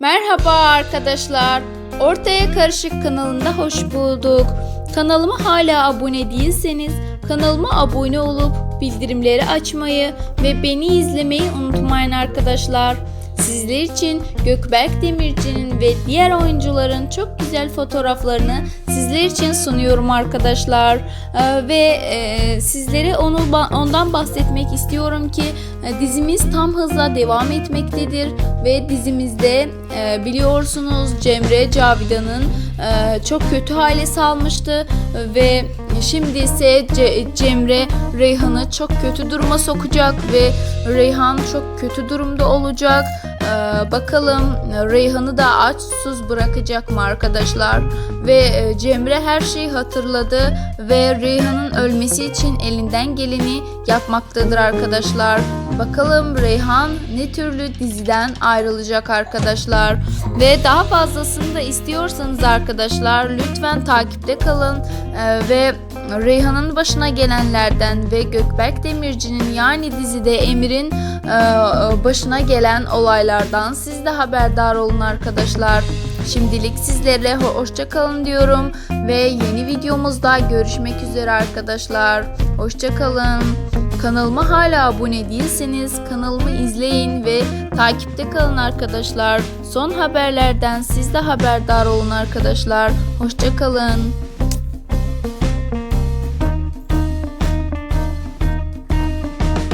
Merhaba arkadaşlar. Ortaya Karışık kanalında hoş bulduk. Kanalıma hala abone değilseniz kanalıma abone olup bildirimleri açmayı ve beni izlemeyi unutmayın arkadaşlar. Sizler için Gökberk Demirci'nin ve diğer oyuncuların çok güzel fotoğraflarını sizler için sunuyorum arkadaşlar. Ee, ve e, sizlere onu ondan bahsetmek istiyorum ki e, dizimiz tam hızla devam etmektedir ve dizimizde e, biliyorsunuz Cemre Cavidan'ın e, çok kötü hale salmıştı ve şimdi ise Ce- Cemre Reyhan'ı çok kötü duruma sokacak ve Reyhan çok kötü durumda olacak. E, bakalım Reyhan'ı da aç susuz bırakacak mı arkadaşlar? Ve e, Cemre her şeyi hatırladı ve Reyhan'ın ölmesi için elinden geleni yapmaktadır arkadaşlar. Bakalım Reyhan ne türlü diziden ayrılacak arkadaşlar. Ve daha fazlasını da istiyorsanız arkadaşlar lütfen takipte kalın Ee, ve Reyhan'ın başına gelenlerden ve Gökberk Demirci'nin yani dizide Emir'in e, başına gelen olaylardan siz de haberdar olun arkadaşlar. Şimdilik sizlerle ho- hoşça kalın diyorum ve yeni videomuzda görüşmek üzere arkadaşlar. Hoşça kalın. Kanalıma hala abone değilseniz kanalımı izleyin ve takipte kalın arkadaşlar. Son haberlerden siz de haberdar olun arkadaşlar. Hoşça kalın.